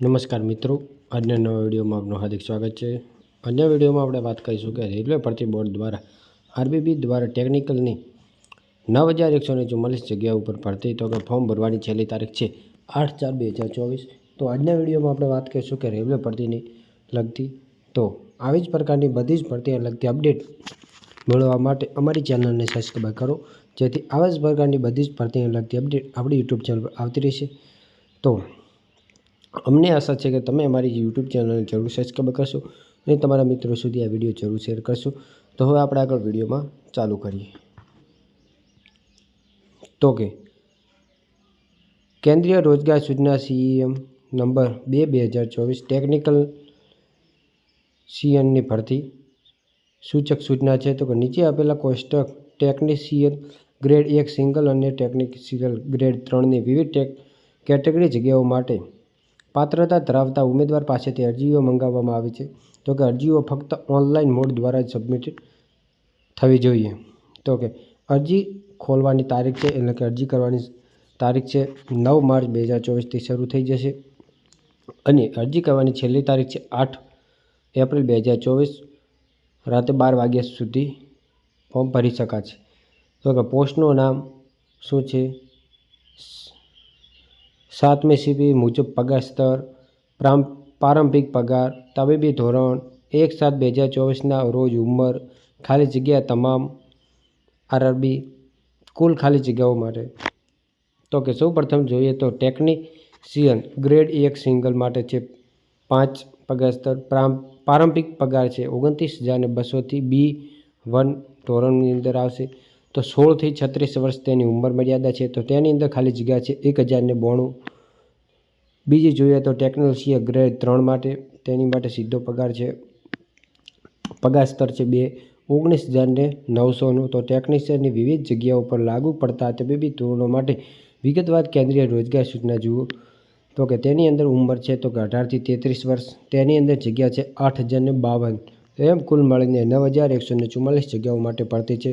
નમસ્કાર મિત્રો, આજના નવા વિડીયોમાં આપનું હાર્દિક સ્વાગત છે. અન્ય વિડીયોમાં આપણે વાત કરીશું કે રેલવે ભરતી બોર્ડ દ્વારા આરબીબી દ્વારા ટેકનિકલની નવ હજાર એકસો ચુમ્માલીસ જગ્યા ઉપર ભરતી, તો કે ફોર્મ ભરવાની છેલ્લી તારીખ છે આઠ ચાર બે હજાર ચોવીસ. તો આજના વિડીયોમાં આપણે વાત કરીશું કે રેલવે ભરતીની લગતી. તો આવી જ પ્રકારની બધી જ ભરતીને લગતી અપડેટ મેળવવા માટે અમારી ચેનલને સબસ્ક્રાઈબ કરો. જેથી આવા જ પ્રકારની બધી જ ભરતીને લગતી અપડેટ આપણી યુટ્યુબ ચેનલ પર આવતી રહેશે. તો અમને આશા છે કે તમે અમારી યુટ્યુબ ચેનલને જરૂર સબસ્ક્રાઈબ કરશો અને તમારા મિત્રો સુધી આ વીડિયો જરૂર શેર કરશો. તો હવે આપણે આગળ વિડીયોમાં ચાલુ કરીએ. તો કે, કેન્દ્રીય રોજગાર સૂચના સીએમ નંબર બે બે હજાર ચોવીસ ટેકનિકલ સીએનની ભરતી. સૂચક સૂચના છે તો કે નીચે આપેલા કોષ્ટક ટેકનિશિયન ગ્રેડ એક સિંગલ અને ટેકનિશિયલ ગ્રેડ ત્રણની વિવિધ ટેક કેટેગરી જગ્યાઓ માટે પાત્રતા ધરાવતા ઉમેદવાર પાસેથી અરજીઓ મંગાવવામાં આવી છે. તો કે અરજીઓ ફક્ત ઓનલાઈન મોડ દ્વારા જ સબમિટ થવી જોઈએ. તો કે અરજી ખોલવાની તારીખ છે, એટલે કે અરજી કરવાની તારીખ છે નવ માર્ચ બે હજાર ચોવીસથી શરૂ થઈ જશે. અને અરજી કરવાની છેલ્લી તારીખ છે આઠ એપ્રિલ બે હજાર ચોવીસ રાતે બાર વાગ્યા સુધી ફોર્મ ભરી શકાશે તો કે પોસ્ટનું નામ શું છે? સાતમી સીપી મુજબ પગાર સ્તર પ્રારંભિક પગાર, તબીબી ધોરણ, એક સાત બે હજાર ચોવીસના રોજ ઉંમર, ખાલી જગ્યા તમામ આરઆરબી, કુલ ખાલી જગ્યાઓ માટે. તો કે સૌ પ્રથમ જોઈએ તો ટેકનિશિયન ગ્રેડ એક સિંગલ માટે છે પાંચ પગાર સ્તર પ્રારંભિક પગાર છે ઓગણત્રીસ હજારને બસોથી બી વન ધોરણની અંદર આવશે. તો સોળથી છત્રીસ વર્ષ તેની ઉંમર મર્યાદા છે. તો તેની અંદર ખાલી જગ્યા છે એક હજારને બોણું. બીજી જોઈએ તો ટેકનોલોજી ગ્રેડ ત્રણ માટે, તેની માટે સીધો પગાર છે. પગાર સ્તર છે બે. ઓગણીસ હજારને નવસોનું તો ટેકનિશિયનની વિવિધ જગ્યાઓ પર લાગુ પડતા તબીબી ધોરણો માટે વિગતવાર કેન્દ્રીય રોજગાર સૂચના જુઓ. તો કે તેની અંદર ઉંમર છે તો કે અઢારથી તેત્રીસ વર્ષ. તેની અંદર જગ્યા છે આઠ હજારને બાવન. એમ કુલ મળીને નવ હજાર એકસો ને ચુમ્માલીસ જગ્યાઓ માટે પડતી છે.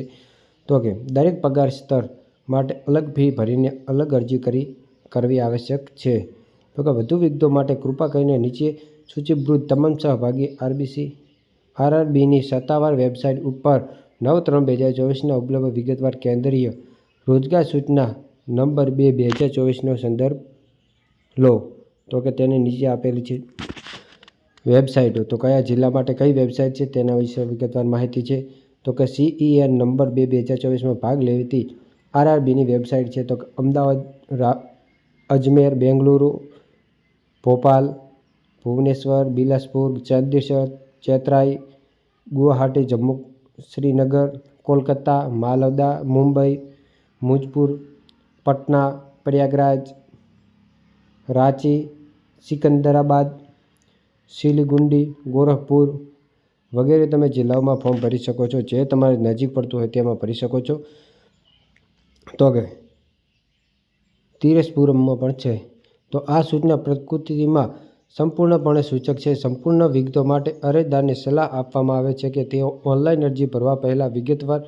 તો કે દરેક પગાર સ્તર માટે અલગ ફી ભરીને અલગ અરજી કરી, કરવી આવશ્યક છે. તો કે વધુ વિગતો માટે કૃપા કરીને નીચે સૂચિબૃદ્ધ તમામ સહભાગી આરબીસી, આરઆરબીની સત્તાવાર વેબસાઇટ ઉપર નવ ત્રણ બે હજાર ચોવીસના ઉપલબ્ધ વિગતવાર કેન્દ્રીય રોજગાર સૂચના નંબર બે બે હજાર ચોવીસનો સંદર્ભ લો. તો કે તેને નીચે આપેલી છે વેબસાઇટો. તો કયા જિલ્લા માટે કઈ વેબસાઇટ છે તેના વિશે વિગતવાર માહિતી છે. તો કે સીઈએન નંબર બે બે હજાર ચોવીસમાં ભાગ લેતી આરઆરબીની વેબસાઇટ છે તો અમદાવાદ અજમેર બેંગલુરુ ભોપાલ ભુવનેશ્વર બિલાસપુર ચંદીસર ચેત્રાઈ ગુવાહાટી જમ્મુ શ્રીનગર કોલકાતા માલદા મુંબઈ મુજપુર પટના પ્રયાગરાજ રાંચી સિકંદરાબાદ સિલિગુંડી ગોરખપુર વગેરે તમે જિલ્લાઓમાં ફોર્મ ભરી શકો છો. જે તમારે નજીક પડતું હોય તેમાં ભરી શકો છો. તો કે તિરસપુરમમાં પણ છે. તો આ સૂચના પ્રકૃતિમાં સંપૂર્ણપણે સૂચક છે. સંપૂર્ણ વિગતો માટે અરજદારને સલાહ આપવામાં આવે છે કે તેઓ ઓનલાઈન અરજી ભરવા પહેલાં વિગતવાર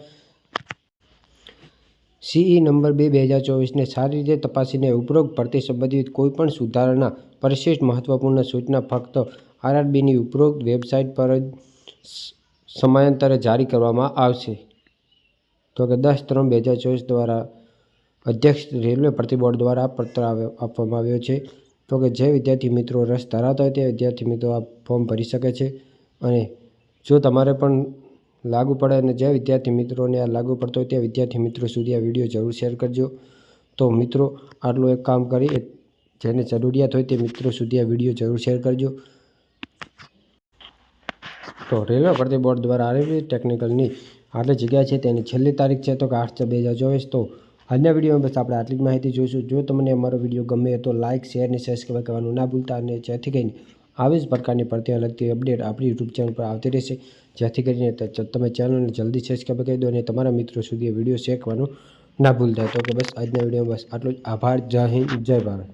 સીઈ નંબર બે બે હજાર ચોવીસને સારી રીતે તપાસીને ઉપરોક્ત ભરતી સંબંધિત કોઈપણ સુધારણા પરિશિષ્ટ મહત્વપૂર્ણ સૂચના ફક્ત આરઆરબીની ઉપરોક્ત વેબસાઇટ પર જ સમયાંતરે જારી કરવામાં આવશે. તો કે દસ ત્રણ બે હજાર ચોવીસ દ્વારા અધ્યક્ષ રેલવે ભરતી બોર્ડ દ્વારા પત્ર આપવામાં આવ્યો છે. તો કે જે વિદ્યાર્થી મિત્રો રસ ધરાવતા હોય તે વિદ્યાર્થી મિત્રો આ ફોર્મ ભરી શકે છે. અને જો તમારે પણ લાગુ પડે અને જે વિદ્યાર્થી મિત્રોને આ લાગુ પડતો હોય તે વિદ્યાર્થી મિત્રો સુધી આ વીડિયો જરૂર શેર કરજો. તો મિત્રો, આટલું એક કામ કરી જેને જરૂરિયાત હોય તે મિત્રો સુધી આ વીડિયો જરૂર શેર કરજો. તો રેલવે ભરતી બોર્ડ દ્વારા આરએબી ટેકનિકલની આટલી જગ્યા છે તેની છેલ્લી તારીખ છે તો કે આઠ બે હજાર ચોવીસ. તો આજના વિડીયોમાં બસ આપણે આટલી જ માહિતી જોઈશું. જો તમને અમારો વીડિયો ગમે તો લાઇક શેર અને સબસ્ક્રાઈબ કરવાનું ના ભૂલતા અને જેથી કરીને આવી જ પ્રકારની પડતી અલગથી અપડેટ આપણી યુટ્યુબ ચેનલ પર આવતી રહેશે. જેથી કરીને તમે ચેનલને જલ્દી સબસ્ક્રાઈબ કરી દો અને તમારા મિત્રો સુધી વીડિયો શેર કરવાનું ના ભૂલતા. તો કે બસ આજના વિડીયોમાં બસ આટલું જ. આભાર. જય હિન્દ, જય ભારત.